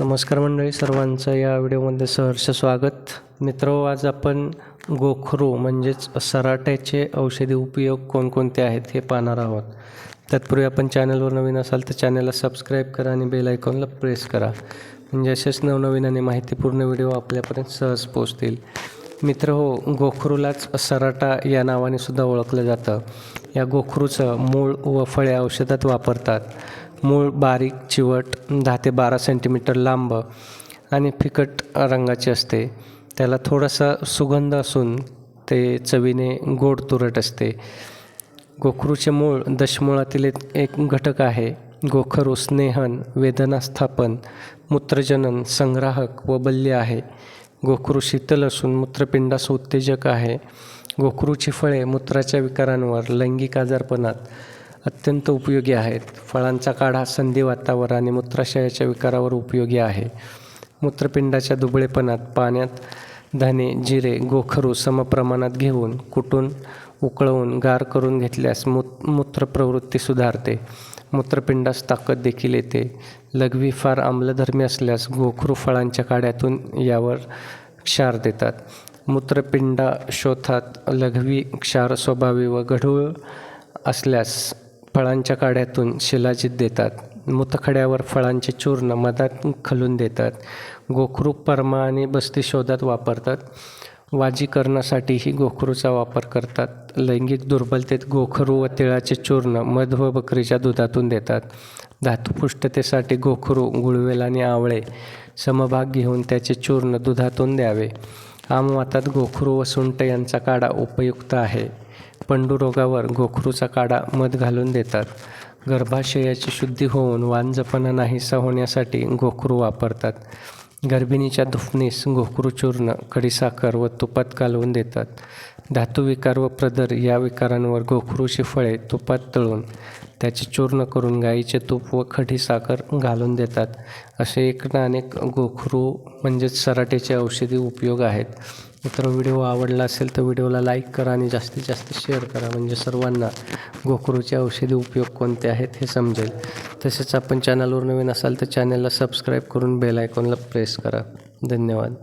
नमस्कार मंडळी सर्वांचं या व्हिडिओमध्ये सहर्ष स्वागत. मित्र आज आपण गोखरू म्हणजेच सराट्याचे औषधी उपयोग कोणकोणते आहेत हे पाहणार आहोत. तत्पूर्वी आपण चॅनलवर नवीन असाल तर चॅनलला सबस्क्राईब करा आणि बेल आयकॉनला प्रेस करा. म्हणजे असेच नवनवीन आणि माहितीपूर्ण व्हिडिओ आपल्यापर्यंत सहज पोचतील मित्र हो गोखरूलाच सराटा या नावाने सुद्धा ओळखलं जातं. या गोखरूचं मूळ व फळे औषधात वापरतात. मूळ बारीक चिवट दहा ते बारा सेंटीमीटर लांब आणि फिकट रंगाचे असते. त्याला थोडासा सुगंध असून ते चवीने गोड तुरट असते. गोखरूचे मूळ दशमुळातील एक एक घटक आहे. गोखरू स्नेहन वेदनास्थापन मूत्रजनन संग्राहक व बल्य आहे. गोखरू शीतल असून मूत्रपिंडास उत्तेजक आहे. गोखरूची फळे मूत्राच्या विकारांवर लैंगिक आजारपणात अत्यंत उपयोगी आहेत. फळांचा काढा संधिवातावर आणि मूत्राशयाच्या विकारावर उपयोगी आहे. मूत्रपिंडाच्या दुबळेपणात पाण्यात धने जिरे गोखरू समप्रमाणात घेऊन कुटून उकळवून गार करून घेतल्यास मूत मूत्रप्रवृत्ती सुधारते. मूत्रपिंडास ताकद देखील येते. लघवी फार आम्लधर्मी असल्यास गोखरू फळांच्या काड्यातून यावर क्षार देतात. मूत्रपिंडा शोथात लघवी क्षार स्वभावी व गढूळ असल्यास फळांच्या काड्यातून शिलाजीत देतात. मुतखड्यावर फळांचे चूर्ण मधात खलून देतात. गोखरू परमा आणि बस्ती शोधात वापरतात. वाजीकरणासाठीही गोखरूचा वापर करतात. लैंगिक दुर्बलतेत गोखरू व तिळाचे चूर्ण मध व बकरीच्या दुधातून देतात. धातुपुष्टतेसाठी गोखरू गुळवेल आणि आवळे समभाग घेऊन त्याचे चूर्ण दुधातून द्यावे. आमवातात गोखरू व सुंट यांचा काढा उपयुक्त आहे. पंडुरोगावर गोखरूचा काढा मध घालून देतात. गर्भाशयाची शुद्धी होऊन वांजपणा नाहीसा होण्यासाठी गोखरू वापरतात. गर्भिणीच्या दुफणीस गोखरू चूर्ण खडीसाखर व तुपात घालवून देतात. धातुविकार व प्रदर या विकारांवर गोखरूची फळे तुपात तळून त्याचे चूर्ण करून गाईचे तूप व खडीसाखर घालून देतात. असे एक ना अनेक गोखरू म्हणजेच सराटेचे औषधी उपयोग आहेत. मित्र व्हिडिओ आवडला असेल तर व्हिडिओला लाईक करा आणि जास्तीत जास्त शेअर करा. म्हणजे सर्वांना गोखरूचे औषधी उपयोग कोणते आहेत हे समजेल. तसेच आपण चॅनलवर नवीन असाल तर चॅनलला सबस्क्राईब करून बेल आयकॉनला प्रेस करा. धन्यवाद.